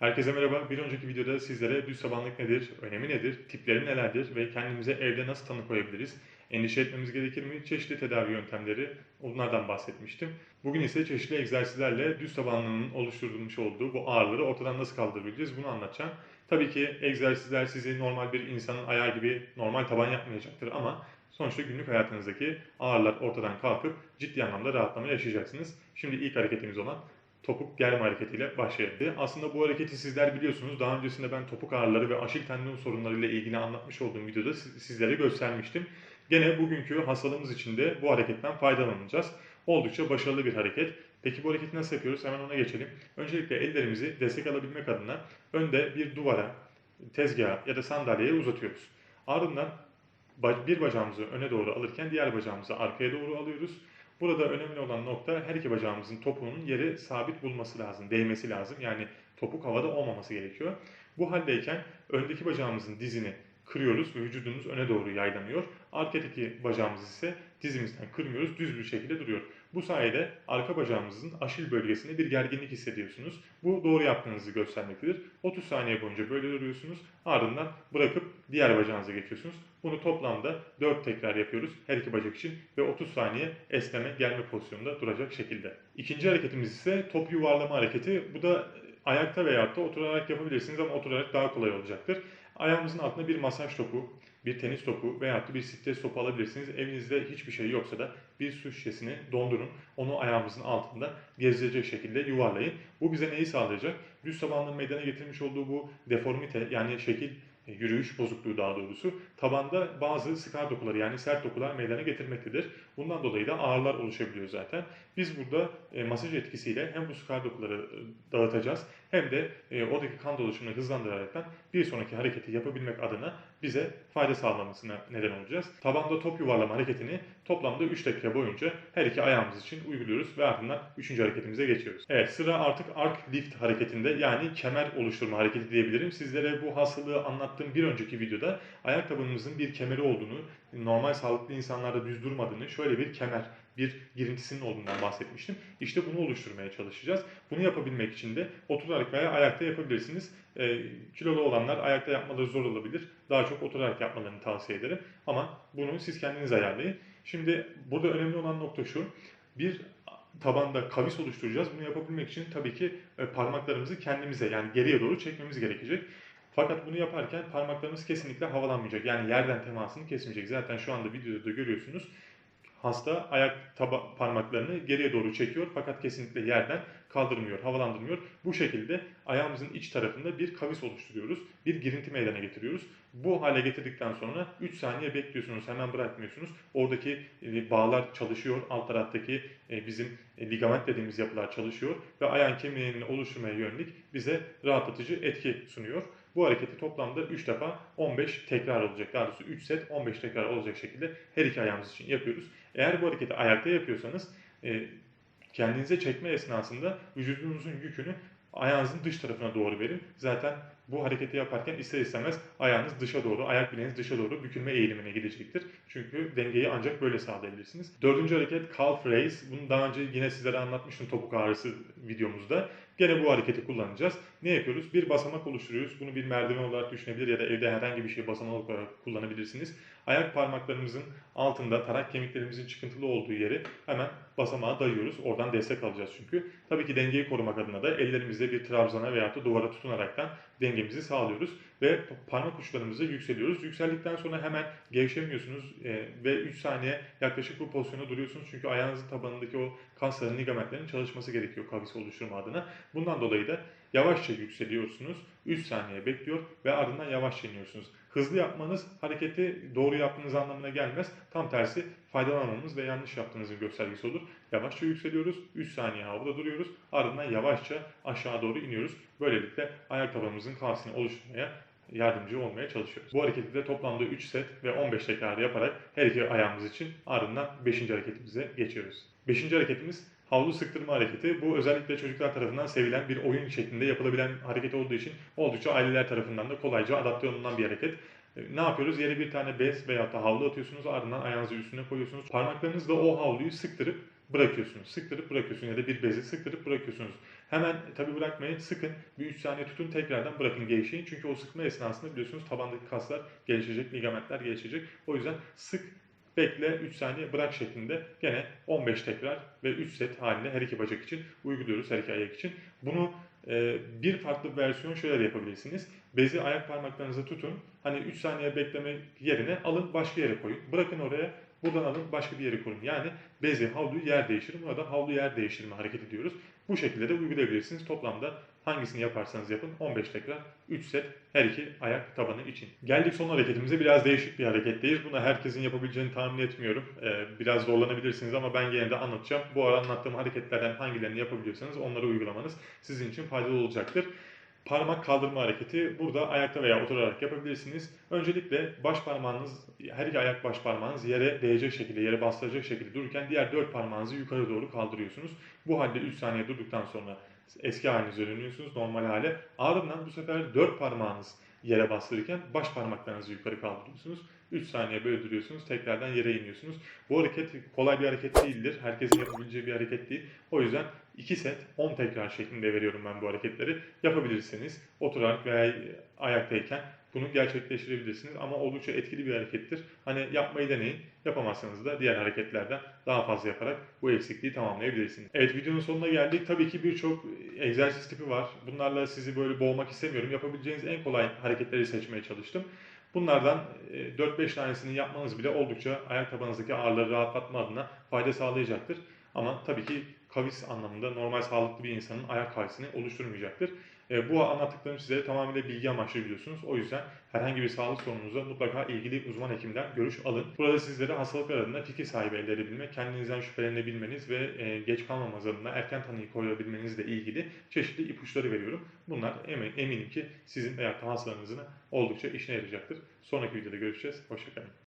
Herkese merhaba. Bir önceki videoda sizlere düz tabanlık nedir, önemi nedir, tipleri nelerdir ve kendimize evde nasıl tanı koyabiliriz, endişe etmemiz gerekir mi, çeşitli tedavi yöntemleri onlardan bahsetmiştim. Bugün ise çeşitli egzersizlerle düz tabanlığının oluşturulmuş olduğu bu ağrıları ortadan nasıl kaldırabileceğiz bunu anlatacağım. Tabii ki egzersizler sizi normal bir insanın ayağı gibi normal taban yapmayacaktır ama sonuçta günlük hayatınızdaki ağrılar ortadan kalkıp ciddi anlamda rahatlama yaşayacaksınız. Şimdi ilk hareketimiz olan topuk germe hareketiyle başlayalım. Aslında bu hareketi sizler biliyorsunuz. Daha öncesinde ben topuk ağrıları ve aşil tendon sorunlarıyla ilgili anlatmış olduğum videoda sizlere göstermiştim. Gene bugünkü hastalığımız için de bu hareketten faydalanacağız. Oldukça başarılı bir hareket. Peki bu hareketi nasıl yapıyoruz? Hemen ona geçelim. Öncelikle ellerimizi destek alabilmek adına önde bir duvara, tezgaha ya da sandalyeye uzatıyoruz. Ardından bir bacağımızı öne doğru alırken diğer bacağımızı arkaya doğru alıyoruz. Burada önemli olan nokta her iki bacağımızın topuğunun yeri sabit bulması lazım, değmesi lazım. Yani topuk havada olmaması gerekiyor. Bu haldeyken öndeki bacağımızın dizini kırıyoruz ve vücudumuz öne doğru yaylanıyor. Arkadaki bacağımız ise dizimizden kırmıyoruz, düz bir şekilde duruyor. Bu sayede arka bacağımızın aşil bölgesinde bir gerginlik hissediyorsunuz. Bu doğru yaptığınızı göstermektedir. 30 saniye boyunca böyle duruyorsunuz. Ardından bırakıp diğer bacağınıza geçiyorsunuz. Bunu toplamda 4 tekrar yapıyoruz her iki bacak için ve 30 saniye esneme gelme pozisyonunda duracak şekilde. İkinci hareketimiz ise top yuvarlama hareketi. Bu da ayakta veya da oturarak yapabilirsiniz ama oturarak daha kolay olacaktır. Ayağımızın altına bir masaj topu, bir tenis topu veya bir stres topu alabilirsiniz. Evinizde hiçbir şey yoksa da bir su şişesini dondurun. Onu ayağımızın altında gezilecek şekilde yuvarlayın. Bu bize neyi sağlayacak? Düz tabanlığın meydana getirmiş olduğu bu deformite yani şekil e, yürüyüş bozukluğu daha doğrusu tabanda bazı skar dokuları yani sert dokular meydana getirmektedir. Bundan dolayı da ağrılar oluşabiliyor zaten. Biz burada e, masaj etkisiyle hem bu skar dokuları e, dağıtacağız hem de e, oradaki kan dolaşımını hızlandırarak bir sonraki hareketi yapabilmek adına bize fayda sağlamasına neden olacağız. Tabanda top yuvarlama hareketini toplamda 3 dakika boyunca her iki ayağımız için uyguluyoruz ve ardından 3. hareketimize geçiyoruz. Evet sıra artık arc lift hareketinde yani kemer oluşturma hareketi diyebilirim. Sizlere bu hastalığı anlattığım bir önceki videoda ayak tabanımızın bir kemeri olduğunu, normal sağlıklı insanlarda düz durmadığını, şöyle bir kemer bir girintisinin olduğundan bahsetmiştim. İşte bunu oluşturmaya çalışacağız. Bunu yapabilmek için de oturarak veya ayakta yapabilirsiniz. E, kilolu olanlar ayakta yapmaları zor olabilir. Daha çok oturarak yapmalarını tavsiye ederim. Ama bunu siz kendiniz ayarlayın. Şimdi burada önemli olan nokta şu. Bir tabanda kavis oluşturacağız. Bunu yapabilmek için tabii ki e, parmaklarımızı kendimize yani geriye doğru çekmemiz gerekecek. Fakat bunu yaparken parmaklarımız kesinlikle havalanmayacak. Yani yerden temasını kesmeyecek. Zaten şu anda videoda görüyorsunuz hasta ayak taba parmaklarını geriye doğru çekiyor fakat kesinlikle yerden kaldırmıyor, havalandırmıyor. Bu şekilde ayağımızın iç tarafında bir kavis oluşturuyoruz. Bir girinti meydana getiriyoruz. Bu hale getirdikten sonra 3 saniye bekliyorsunuz. Hemen bırakmıyorsunuz. Oradaki e, bağlar çalışıyor. Alt taraftaki e, bizim e, ligament dediğimiz yapılar çalışıyor. Ve ayağın kemiğini oluşturmaya yönelik bize rahatlatıcı etki sunuyor. Bu hareketi toplamda 3 defa 15 tekrar olacak. Daha doğrusu 3 set 15 tekrar olacak şekilde her iki ayağımız için yapıyoruz. Eğer bu hareketi ayakta yapıyorsanız e, kendinize çekme esnasında vücudunuzun yükünü ayağınızın dış tarafına doğru verin. Zaten bu hareketi yaparken ister istemez ayağınız dışa doğru, ayak bileğiniz dışa doğru bükülme eğilimine gidecektir. Çünkü dengeyi ancak böyle sağlayabilirsiniz. Dördüncü hareket calf raise. Bunu daha önce yine sizlere anlatmıştım topuk ağrısı videomuzda. Gene bu hareketi kullanacağız. Ne yapıyoruz? Bir basamak oluşturuyoruz. Bunu bir merdiven olarak düşünebilir ya da evde herhangi bir şey basamak olarak kullanabilirsiniz. Ayak parmaklarımızın altında tarak kemiklerimizin çıkıntılı olduğu yeri hemen basamağa dayıyoruz. Oradan destek alacağız çünkü. Tabii ki dengeyi korumak adına da ellerimizle bir trabzana veya da duvara tutunaraktan dengemizi sağlıyoruz. Ve parmak uçlarımızı yükseliyoruz. Yükseldikten sonra hemen gevşemiyorsunuz e, ve 3 saniye yaklaşık bu pozisyonda duruyorsunuz. Çünkü ayağınızın tabanındaki o kasların, ligamentlerin çalışması gerekiyor kavis oluşturma adına. Bundan dolayı da yavaşça yükseliyorsunuz. 3 saniye bekliyor ve ardından yavaşça iniyorsunuz. Hızlı yapmanız hareketi doğru yaptığınız anlamına gelmez. Tam tersi faydalanmanız ve yanlış yaptığınızın göstergesi olur. Yavaşça yükseliyoruz. 3 saniye havada duruyoruz. Ardından yavaşça aşağı doğru iniyoruz. Böylelikle ayak tabanımızın kasını oluşturmaya yardımcı olmaya çalışıyoruz. Bu hareketi de toplamda 3 set ve 15 tekrar yaparak her iki ayağımız için ardından 5. hareketimize geçiyoruz. 5. hareketimiz havlu sıktırma hareketi. Bu özellikle çocuklar tarafından sevilen bir oyun şeklinde yapılabilen hareket olduğu için oldukça aileler tarafından da kolayca adapte olunan bir hareket. E, ne yapıyoruz? Yere bir tane bez veya da havlu atıyorsunuz ardından ayağınızı üstüne koyuyorsunuz. Parmaklarınızla o havluyu sıktırıp bırakıyorsunuz. Sıktırıp bırakıyorsunuz ya da bir bezi sıktırıp bırakıyorsunuz. Hemen tabi bırakmayın sıkın bir 3 saniye tutun tekrardan bırakın gevşeyin. Çünkü o sıkma esnasında biliyorsunuz tabandaki kaslar gelişecek, ligamentler gelişecek. O yüzden sık bekle 3 saniye bırak şeklinde gene 15 tekrar ve 3 set halinde her iki bacak için uyguluyoruz her iki ayak için. Bunu e, bir farklı versiyon şöyle de yapabilirsiniz. Bezi ayak parmaklarınıza tutun. Hani 3 saniye bekleme yerine alın başka yere koyun. Bırakın oraya buradan alın başka bir yere koyun. Yani bezi havluyu yer değiştirin. Buna da havlu yer değiştirme hareketi diyoruz. Bu şekilde de uygulayabilirsiniz. Toplamda hangisini yaparsanız yapın 15 tekrar 3 set her iki ayak tabanı için. Geldik son hareketimize biraz değişik bir hareketteyiz. Bunu herkesin yapabileceğini tahmin etmiyorum. Ee, biraz zorlanabilirsiniz ama ben gene de anlatacağım. Bu ara anlattığım hareketlerden hangilerini yapabiliyorsanız onları uygulamanız sizin için faydalı olacaktır. Parmak kaldırma hareketi burada ayakta veya oturarak yapabilirsiniz. Öncelikle baş parmağınız, her iki ayak baş parmağınız yere değecek şekilde, yere bastıracak şekilde dururken diğer dört parmağınızı yukarı doğru kaldırıyorsunuz. Bu halde 3 saniye durduktan sonra eski halinize dönüyorsunuz normal hale. Ardından bu sefer dört parmağınız yere bastırırken baş parmaklarınızı yukarı kaldırıyorsunuz. 3 saniye böyle duruyorsunuz. Tekrardan yere iniyorsunuz. Bu hareket kolay bir hareket değildir. Herkesin yapabileceği bir hareket değil. O yüzden 2 set 10 tekrar şeklinde veriyorum ben bu hareketleri. Yapabilirsiniz. Oturarak veya ayaktayken bunu gerçekleştirebilirsiniz. Ama oldukça etkili bir harekettir. Hani yapmayı deneyin. Yapamazsanız da diğer hareketlerden daha fazla yaparak bu eksikliği tamamlayabilirsiniz. Evet videonun sonuna geldik. Tabii ki birçok egzersiz tipi var. Bunlarla sizi böyle boğmak istemiyorum. Yapabileceğiniz en kolay hareketleri seçmeye çalıştım. Bunlardan 4-5 tanesini yapmanız bile oldukça ayak tabanınızdaki ağrıları rahatlatma adına fayda sağlayacaktır. Ama tabii ki kavis anlamında normal sağlıklı bir insanın ayak kavisini oluşturmayacaktır. E, bu anlattıklarım size tamamıyla bilgi amaçlı biliyorsunuz. O yüzden herhangi bir sağlık sorununuza mutlaka ilgili uzman hekimden görüş alın. Burada sizlere hastalıklar adına fikir sahibi elde edebilmek, kendinizden şüphelenebilmeniz ve e, geç kalmamanız adına erken tanıyı koyabilmenizle ilgili çeşitli ipuçları veriyorum. Bunlar eminim ki sizin veya hastalarınızın oldukça işine yarayacaktır. Sonraki videoda görüşeceğiz. Hoşçakalın.